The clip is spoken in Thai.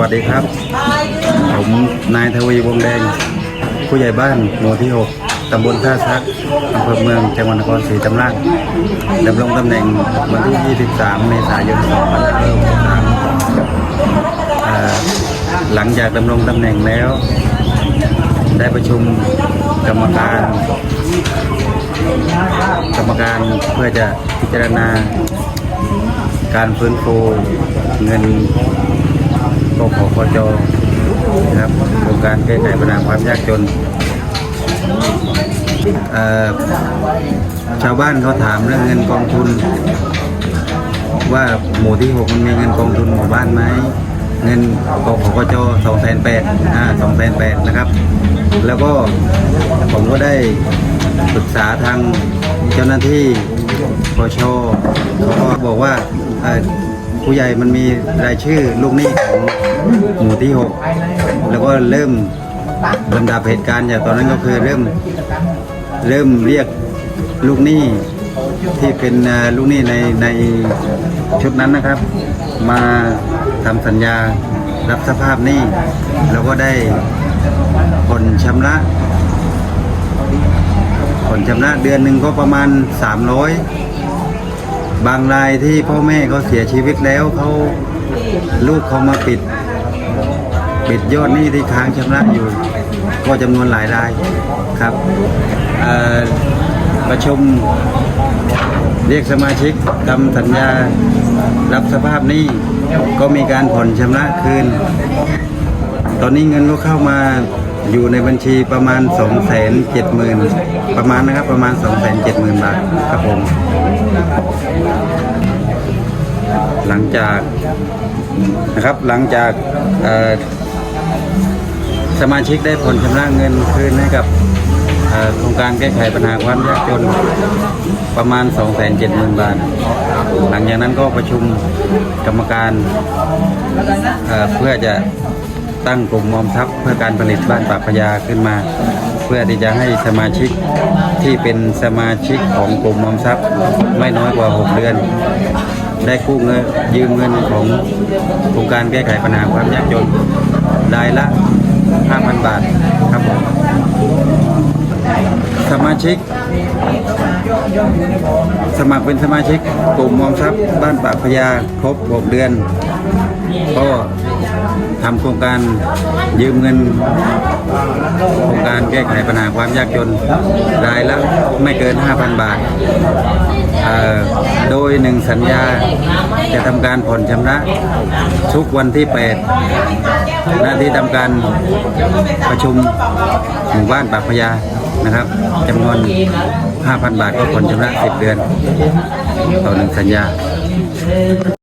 วัสดีครับ ผมนายทวีวงแดง ผู้ใหญ่บ้านหมู่ที่ 6 ตำบลท่าซักอำเภอเมือง จังหวัดนครศรีธรรมราชดำรงตำแหน่งวันที่ 23 เมษายน 2563หลังจากดำรงตำแหน่งแล้ว ได้ประชุมกรรมการกรรมการเพื่อจะพิจารณาการฟื้นฟูเงิน กพกจนะครับโครงการแก้ไขปัญหาความยากจนชาวบ้านเขาถามเรื่องเงินกองทุน ว่าหมู่ที่หกมันมีเงินกองทุนหมู่บ้านไหมเงินกพกจสองแสนแปดอ่าสองแสนแปดนะครับ แล้วก็ผมก็ได้ปรึกษาทางเจ้าหน้าที่ปชเขาก็บอกว่า ผู้ใหญ่มันมีรายชื่อลูกหนี้ของหมู่ที่หกแล้วก็เริ่มลำดับเหตุการณ์จากตอนนั้นก็คือเริ่มเริ่มเรียกลูกหนี้ที่เป็นลูกหนี้ในในชุดนั้นนะครับ มาทำสัญญารับสภาพหนี้แล้วก็ได้ผ่อนชำระผ่อนชำระเดือนหนึ่งก็ประมาณ 300 บางรายที่พ่อแม่เขาเสียชีวิตแล้วเขาลูกเขามาปิด ปิดยอดหนี้ที่ค้างชำระอยู่ ก็จำนวนหลายรายครับประชุมเรียกสมาชิกทำสัญญารับสภาพหนี้ก็มีการผ่อนชำระคืน ตอนนี้เงินก็เข้ามา อยู่ในบัญชีประมาณ 2 7 0 0 0 0ประมาณนะครับ ประมาณ 2 7 0 0 0 0 บาทครับผม หลังจากนะครับหลังจากสมาชิกได้ผลชำระเงินคืนให้กับโครงการแก้ไขปัญหาความยากจนประมาณ 2 7 0 0 0 0 บาท หลังจากนั้นก็ประชุมกรรมการเพื่อจะ ตั้งกลุ่มออมทรัพย์เพื่อการผลิตบ้านปากพญาขึ้นมา เพื่อที่จะให้สมาชิกที่เป็นสมาชิกของกลุ่มออมทรัพย์ไม่น้อยกว่า 6 เดือน ได้กู้เงินยืมเงินของโครงการแก้ไขปัญหาความยากจนรายละ 5,000 บาทครับผมสมาชิก สมัครเป็นสมาชิกกลุ่มออมทรัพย์บ้านปากพญาครบ 6 เดือน ก็ ทำโครงการยืมเงิน โครงการแก้ไขปัญหาความยากจนรายละไม่เกิน 5,000 บาท โดยหนึ่งสัญญาจะทำการผ่อนชำระทุกวันที่ 8 หน้าที่ทำการประชุมหมู่บ้านปากพญานะครับจำนวน 5,000 บาทก็ผ่อนชำระ 10 เดือน ต่อหนึ่งสัญญา